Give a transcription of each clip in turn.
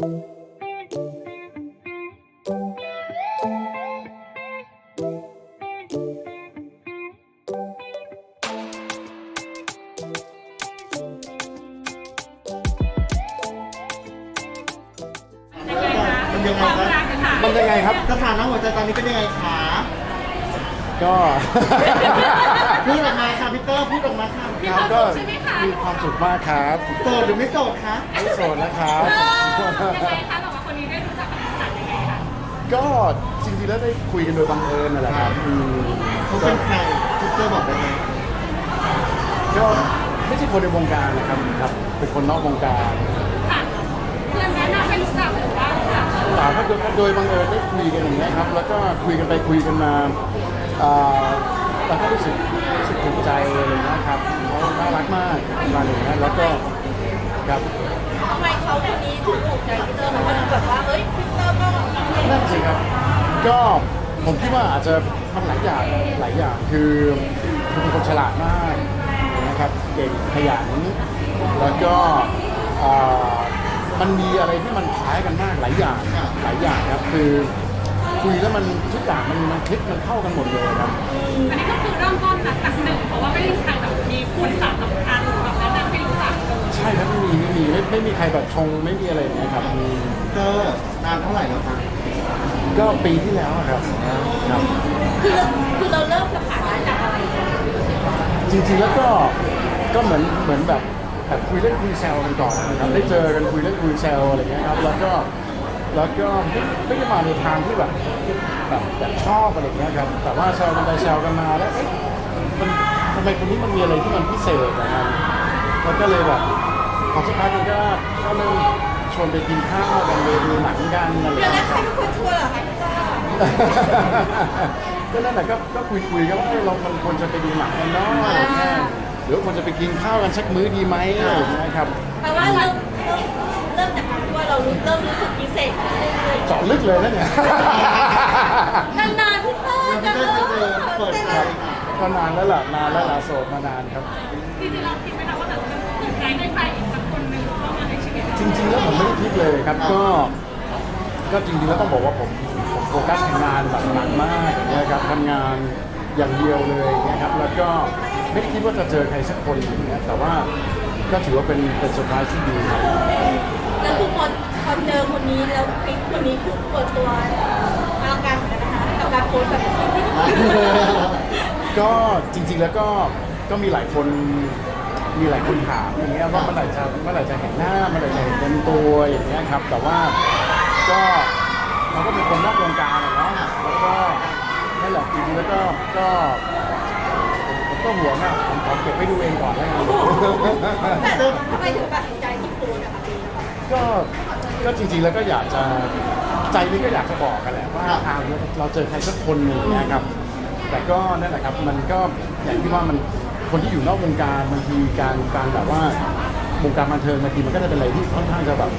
มันยังไงความคะรักค่ะมันยังไงครับสถานะหัวใจตอนนี้เป็นยังไงคะ ก็ พูดออกมาค่ะพี่เตอร์พูดออกมาค่ะมีความก็สุขใช่ไหมคะมีความสุขมากครับโสดหรือไม่โสดคะไม่โสดแล้วครับเออยังไงคะแต่ว่าคนนี้ได้รู้จักกับสัตว์ยังไงคะก็จริงๆแล้วได้คุยกันโดยบังเอิญนั่นแหละครับอืมเขาเป็นใครพี่เตอร์บอกได้ไหมก็ไม่ใช่คนในวงการนะครับครับ เป็นคนนอกวงการค่ะเพื่อนแนะนำให้รู้จักหรือว่ารู้จักแต่ถ้าโดยโดยบังเอิญได้คุยกันอย่างนี้ยครับ แล้วก็คุยกันไปคุยกันมาอ่าแล้วก็รู้สึกรู้สึก ถูกใจอะไรอย่างเงี้ยครับเขาน่ารักมากประมาณอย่างเงี้ยแล้วก็ครับทำไมเขาคนนี้ถึงถูกใจพี่เตอร์มันก็แบบว่าเฮ้ยพี่เตอร์ก็นั่นสิครับ ก็ผมคิดว่าอาจจะมันหลายอย่างหลายอย่างคือคือเป็นคนฉลาดมากนะครับเก่งขยันแล้วก็อ่ามันมีอะไรที่มันคล้ายกันมากหลายอย่างหลายอย่างครับคือ คุยแล้วมันทุกอย่างมันมันคลิกมันเข้ากันหมดเลยครับอันนี้ก็คือเริ่มต้นจากจากหนึ่งเพราะว่าไม่ได้มีใครแบบมีคุณสามสำคัญหรือแบบแนะนำให้รู้จักเลยใช่ครับไม่มีไม่มีไม่ไม่มีใครแบบชงไม่มีอะไรอย่างเงี้ยครับมีพี่เตอร์นานเท่าไหร่แล้วคะก็ปีที่แล้วอะครับครับคือเราคือเราเริ่มสถานะจากอะไรกันจริงๆแล้วก็ก็เหมือนเหมือนแบบแบบคุยเล่นคุยแซวกันก่อนนะครับได้เจอกันคุยเล่นคุยแซวอะไรเงี้ยครับแล้วก็ แล้วก็ไม่ไม่ได้มาในทางที่แบบแบบแบบชอบอะไรเงี้ยครับ แต่ว่าแซวกันไปแซวกันมาแล้วเอ๊ะมันทำไมคนนี้มันมีอะไรที่มันพิเศษนะครับแล้วก็เลยแบบพอสักพักมันก็ก็เริ่มชวนไปกินข้าวกันไปดูหนังกันอะไรเดี๋ยวเงี้แล้วยใครเป็นคนชวนเหรอคะพี่เตอร์ก็นั่นแหละก็ก็คุยคุยกันว่าเอ้ยเรามันควรจะไปดูหนังกันเนาะอะไรเงี้ยหรือว่าควรจะไปกินข้าวกันสักมื้อดีไหมอะไรอย่างเงี้ยครับ แปลว่าเริ่มเริ่มเริ่มจากกา รที่ว่าเรารู้เริ่มรู้สึกพิเศษขึ้นเรื่อยเจาะลึกเลยนะเนี่ย ๆนานๆพี่เตอร์พี่จะเตอร์เริ่จะมเจอเปิดใจค่ะก็นานแล้วล่ะนานแล้วล่ะโสดมานานครับ จริงๆเราคิดไหมคะว่าแบบจะถูกใจในใครอีกสักคนหนึ่งเข้ามาในชีวิตเราจริงๆแล้วผมไม่ได้คิดเลยครับก็ ก็จริงๆแล้วต้องบอกว่าผมผมโฟกัสทำงานแบบหนักมากอย่างเงี้ยครับทำงานอย่างเดียวเลยอย่างเงี้ยครับแล้วก็ไม่ได้คิดว่าจะเจอใครสักคนอย่างเงี้ยแต่ว่าก็ถือว่าเป็นเป็นเซอร์ไพรส์ที่ดีครับ แล้วทุกคนพ อเจอคนนี้แล้วปิ๊กคนนี้คือเปิดตัวอลังการเหมือนกันนะคะกับการโพสต์แบบนี้ก็จริงๆแล้วก็ก็มีหลายคนมีหลายคนถามอย่างเงี้ยว่าเมื่อไหร่จะเมื่อไหร่จะเห็นหน้าเมื่อไหร่จะเห็นเต็มตัวอย่างเงี้ยครับ แต่ว่าก็เราก็เป็นคนนอกวงการอะเนาะแล้วก็นั่นแหละจริงๆแล้วก็ก็ผมก็ห่วงอะผมขอเก็บไว้ดูเองก่อนแล้วกัน แต่ทำไมถึงตัดสินใจที่โพสต์อะคะพี่ก็ ก็จริงๆแล้วก็อยากจะใจนี้ก็อยากจะบอกกันแหละว่าอ่าเราเจอใครสักคนหนึ่งนะครับ แต่ก็นั่นแหละครับมันก็อย่างที่ว่ามันคนที่อยู่นอกวงการบางทีการการแบบว่าวงการบันเทิงบางทีมันก็จะเป็นอะไรที่ค่อนข้างจะแบบ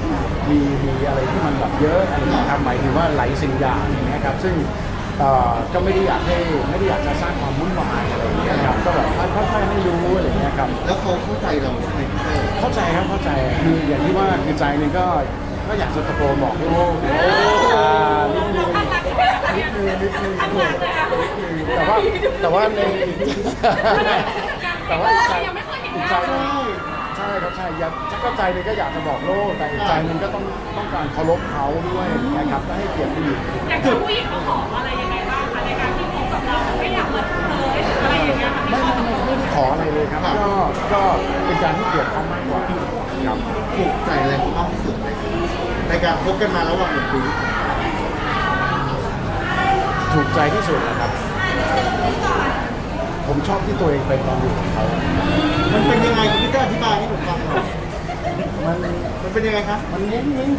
มีมีอะไรที่มันแบบเยอะอะไรอย่างเงี้ยครับหมายถึงว่าหลายสิ่งอย่างอย่างเงี้ยครับ ซึ่งเอ่อก็ไม่ได้อยากให้ไม่ได้อยากจะสร้างความวุ่นวายอะไรอย่างเงี้ยครับก็แบบค่อยๆให้รู้อะไรอย่างเงี้ยครับแล้วเขาเข้าใจเราไหมพี่เตอร์เข้าใจครับเข้าใจคืออย่างที่ว่าคือใจหนึงก็ ก็อยากจะตะโกนบอกโอ้อ่านิดนึงนิดนึงนิดนึงแต่ว่าแต่ว่าในแต่ว่าอีกใจอีกใจหนึ่งใช่ครับใช่อยากก็ใจหนึงก็อยากจะบอกโลกแต่อีกใจหนึงก็ต้องต้องการเคารพเขาด้วยนะครับก็ให้เกียรติผู้หญิงอยากจะผู้หญิงเขาขออะไรยังไง ขออะไรเลยครับ ก็ก็เป็นการให้เกียรติเขามากกว่าครับถูกใจอะไรมากที่สุดในในการคบกันมาระหว่างหนึ่งปีถูกใจที่สุดนะครับ ผมชอบที่ตัวเองเป็นตอนอยู่กับเขามันเป็นยังไงคุณพี่เตอร์อธิบายให้ผมฟังหน่อยมันมันเป็นยังไงครับ มันงุ้งงิ้ง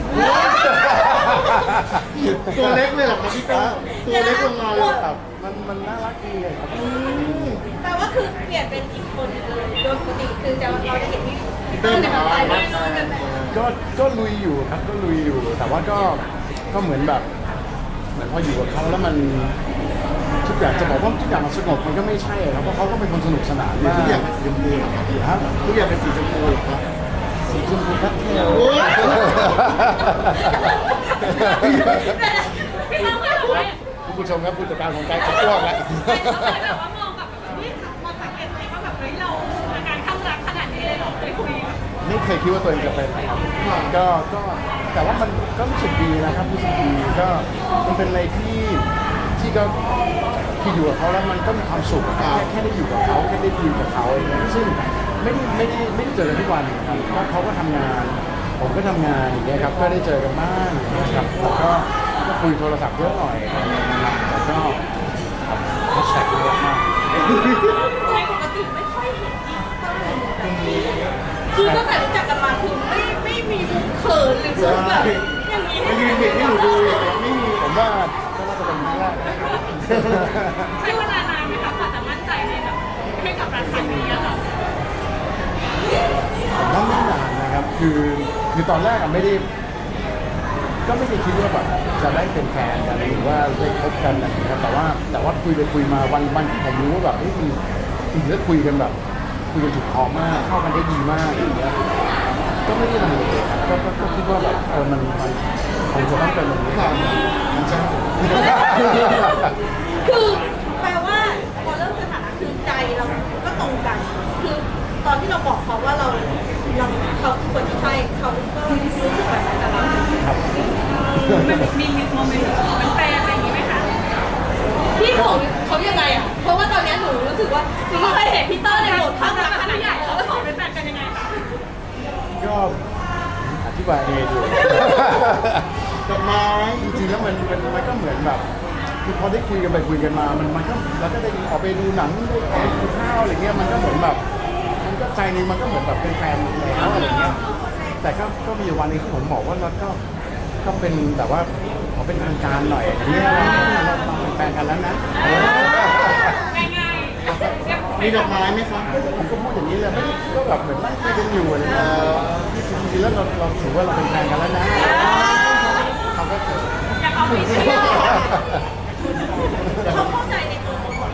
ตัวเล็กเลยเหรอครับพี่เตอร์ตัวเล็กลงมาเลยเหรอครับ มันมันน่ารักดีเลยครับแปลว่าคือเปลี่ยนเป็นอีกคนหนึ่งเลยโดยปกติคือจะเราจะเห็นที่พี่เตเตออร์ร์ในมาแบบบ้าไปนเรื่อยๆแบบก็ก็ลุยอยู่ครับก็ลุยอยู่ แต่ว่าก็ก็เหมือนแบบ เหมือนพออยู่กับเขาแล้วมันทุกอย่างจะบอกว่าทุกอย่างมันสงบมันก็ไม่ใช่ครับเพราะเขาก็เป็นคนสนุกสนานมากทุกอย่างเป็นสีชมพูเหรอครับครับทุกอย่างเป็นสีชมพูเหรอครับกสีชมพูพัดเทล คุณผู้ชมครับผู้จัดการของการจะอ้วกแล้วไม่ต้องเลยแบบว่ามองแบบแบบเฮ้ยมองสังเกตตัวเองว่าแบบเฮ้ยเราอาการข้างรักขนาดนี้เลยเหรอเคยคุยกับไม่เคยคิดว่าตัวเองจะเป็นก็ก็แต่ว่ามันก็รู้สึกดีนะครับรู้สึกดีก็มันเป็นอะไรที่ที่ก็ที่อยู่กับเขาแล้วมันก็มีความสุขแค่แค่ได้อยู่กับเขาแค่ได้คุยกับเขาองซึ่งไม่ได้ไม่ได้ไม่ได้เจอกันทุกวันครับเพราะเขาก็ทำงาน ผมก็ทำงานอย่างเงี้ยครับก็ได้เจอกันบ้างอย่างเงี้ยครับแล้วก็ก็คุยโทรศัพท์เยอะหน่อยนะครับแต่ก็แฮชแท็กเยอะมากในปกติไม่ค่อยเห็นคือตั้งแต่รู้จักกันมาคือไม่ไม่มีมุกเขินหรือมุกแบบอย่างนี้ไม่มีเด็กให้หนูดูเลยไม่มีผมว่าก็น่าจะเป็นครั้งแรกนะครับใช้เวลานานไหมคะกว่าจะมั่นใจในแบบให้กับรักครั้งนี้อะค่ะผมว่าไม่นานนะครับคือ คือตอนแรกอะไม่ได้ก็ไม่ได้คิดว่าแบบจะได้เป็นแฟนกันหรือว่าได้คบกันอะไรอย่างเงี้ยแต่ว่าแต่ว่าคุยไปคุยมาวันวันที่ผมรู้ว่าแบบเฮ้ยมีจริงๆแล้วคุยกันแบบคุยกันถูกคอมากเข้ากันได้ดีมากอย่างเงี้ยก็ไม่ได้ลังเลครับก็ก็ก็คิดว่าแบบเออมันมันคงจะต้องเป็นแบบนี้ครับมันใช่คือแปลว่าพอเริ่มสถานะคือใจเราก็ตรงกัน คือตอนที่เราบอกเขาว่าเราเขาคือคนที่ใช่เขาก็รู้สึกแบบนั้นกับเรา ครับ มันมีมีโมเมนต์เป็นแฟนอะไรอย่างงี้ไหมคะพี่ของเขายังไงอะ เพราะว่าตอนนี้หนูรู้สึกว่าหนูไม่เคยเห็นพี่เตอร์ในบทข้าข้างงรัรักกขขนานาดดใหใหญ่ญ่แล้แล้ววก็สองเป็นแฟนกันยังไงคะก็อธิบายเองอยู่ดอกไม้จริงๆแล้วมันมันมันก็เหมือนแบบคือพอได้คุยกันไปคุยกันมา มันมันก็แล้วก็ได้ออกไปดูหนังได้ออกไปกินข้าวอะไรเงี้ยมันก็เหมือนแบบมันก็ใจหนึงมันก็เหมือนแบบเป็นแฟนแล้วอะไรเงี้ยแต่ก็ก็มีอยู่วันหนึงที่ผมบอกว่าเราก็ ก็เป็นแบบว่าขอเป็นทางการหน่อยอย่างเงี้ยเราเราเป็นแฟนกันแล้วนะง่ายๆมีดอกไม้ไหมคะผมก็พูดอย่างนี้เลยไม่ได้ก็แบบเหมือนนั่งคุยกันอยู่อะไรเงี้ยจริงๆแล้วเราเราถือว่าเราเป็นแฟนกันแล้วนะเขาก็เกิดอยากเอาไปเที่ยวเขาเข้าใจในตัวของเรา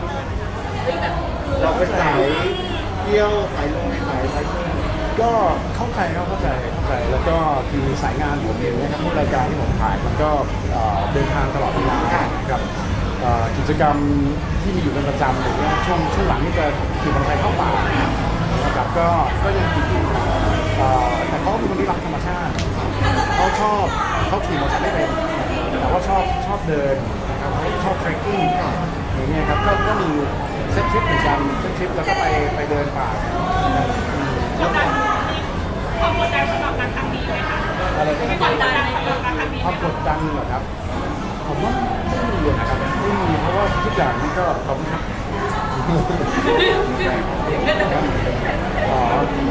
เฮ้ยแบบคือเราเป็นสายเที่ยวสายลงสายไปเที่ยว ก็เข้าใจครับเข้าใจเข้าใจแล้วก็คือสายงานผมเองนะครับพวกรายการที่ผมถ่ายมันก็เอ่อเดินทางตลอดเวลากับเอ่อกิจกรรมที่มีอยู่เป็นประจำอย่างเงี้ยช่วงช่วงหลังนี่จะขี่มอเตอร์ไซค์เข้าป่านะครับก็ก็ยังขี่อยู่เอ่อแต่เขาก็เป็นคนที่รักธรรมชาติเขาชอบเขาขี่มอเตอร์ไซค์ไม่เป็นแต่ว่าชอบชอบเดินนะครับเขาชอบเทรคกิ้งอย่างเงี้ยครับก็ก็มีเซ็ตทริปเหมือนกันเซ็ตทริปแล้วก็ไปไปเดินป่ากดดัน ความกดดันสำหรับการครั้งนี้ไหมคะอะไรนะไม่กดดันสำหรับการครั้งนี้คไหมวามกคะดดันเหรอครับผมว่าไม่มีนะครับไม่มีเพราะว่าทุกอย่างมันก็ขอบคุณครับอ๋อ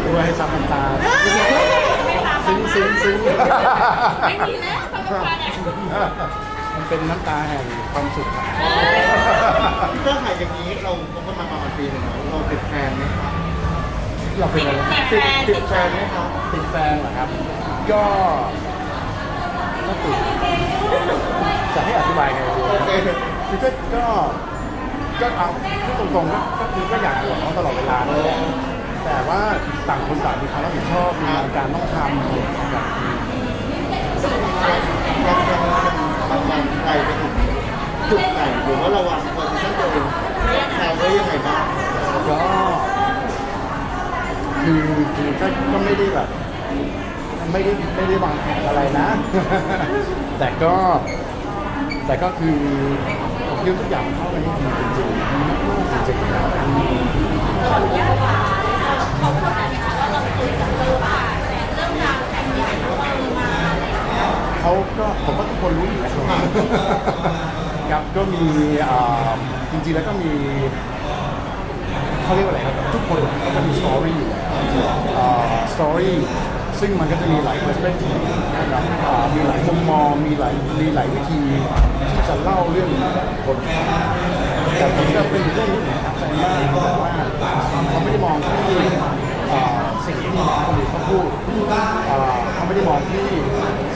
ด้วยให้ซับน้ำตาไม่ตามซึ้งซึ้งซึ้งไม่มีแล้วสำหรับการเนี่ยมันเป็นน้ำตาแห่งความสุขครับ พี่ก็ถ่ายอย่างนี้เราคบกันมาประมาณปีหนึ่งแล้วเราติดแฟนไหมคะ เราเป็นอะไรติดติดแฟนไหมคะติดแฟนเหรอครับ ก็ก็ติดจะให้อธิบายไงดีโอเคคือก็ก็ก็เอาพูดตรงๆก็ก็คือก็อยากอยู่กับเขาตลอดเวลาเลยแหละแต่ว่าต่างคนต่างมีความรับผิดชอบมีงานการต้องทำแบบยังยังยังทำงานไกลไปถึงจุดไหนหรือว่าระวังโพซิชั่นตัวเองแทนไว้ยังไงบ้าง ก็คื อคือก็ก็ไม่ได้แบบไม่ได้ไม่ได้วางแผนอะไรนะ แต่ก็ แต่ก็คือผมคิดว่าทุกอย่างเข้ากันได้ดีจริงๆดีมากๆจริงๆครับขออนุญาตว่าเขาเข้าใจไหมคะว่าเราคุยกับเธอว่าแต่เรื่องราวแผ่นดินของเรามาเขาก็ผมว่าทุกคนรู้อยู่แล้วครับก็มีอ่อจริงๆแล้วก็มีเขาเรียกว่าอะไรครับ ทุกคนก็มีสตอรี่อยู่ สตอรี่ซึ่งมันก็จะมีหลายเปอร์สเปกทีฟนะครับอ่ามีหลายมุมมองมีหลายมีหลายวิธีที่จะเล่าเรื่องคนแต่ผมก็เป็นเรื่องที่ผมประทับใจมากเพราะว่าเขาไม่ได้มองที่อ่อสิ่งที่คนอื่นเขาพูดเอ่อเขาไม่ได้มองที่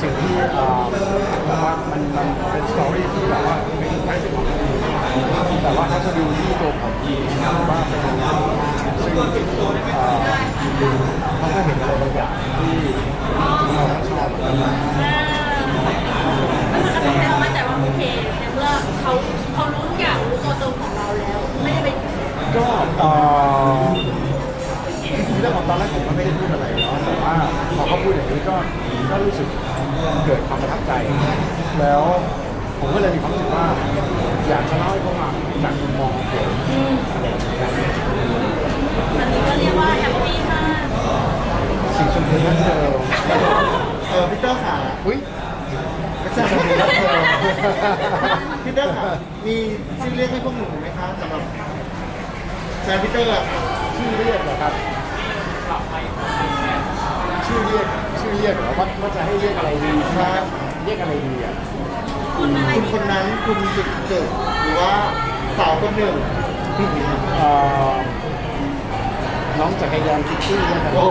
สิ่งที่อ่อแบบว่ามันมันเป็นสตอรี่ที่แบบว่าเป็นไปได้ของคนอื่นแต่ว่าเขาจะดูที่ตัวผมเองว่าเป็นยังไงซึ่งเอ่ เขาก็เห็นอะบางอย่างที่เราชอบกันมามันก็ทำให้เรามั่นใจว่าเคในื้อเขาเขารู้อย่างรู้ตัวตนของเราแล้ว ไม่ได้ไปก็เอ่เรื่องของตอนแรกผมก็ไม่ได้พูดอะไรเนาะแต่ว่าพอเขาพูดอย่างนี้ก็รู้สึกเกิดความประทับใจ แล้วผมก็เลยมีความรู้สึกว่า อยากจะเล่าให้เขาฟังจากมุมมองของผม อันนี้ก็เรียกว่าแอบ มพูนั่นเธอเออพี่เตอร์ขาอุ้ยไม่ใช่ชมพูนั่นเธอพี่เตอร์ขามีชื่อเรียกให้พวกหนูไหมคะสำหรับแฟนพี่เตอร์อะชื่อเรียกเหรอครับ ชื่อเรียกชื่อเรียกเหรอว่าว่าจะให้เรียกอะไรดีครับเรียกอะไรดีอะคุณอะไรคุณดีคนนั้นคุณจุดจุดหรือว่าสาวคนหนึ่งเอ่อ น้องจักรยานคิตตี้นะครับโอ้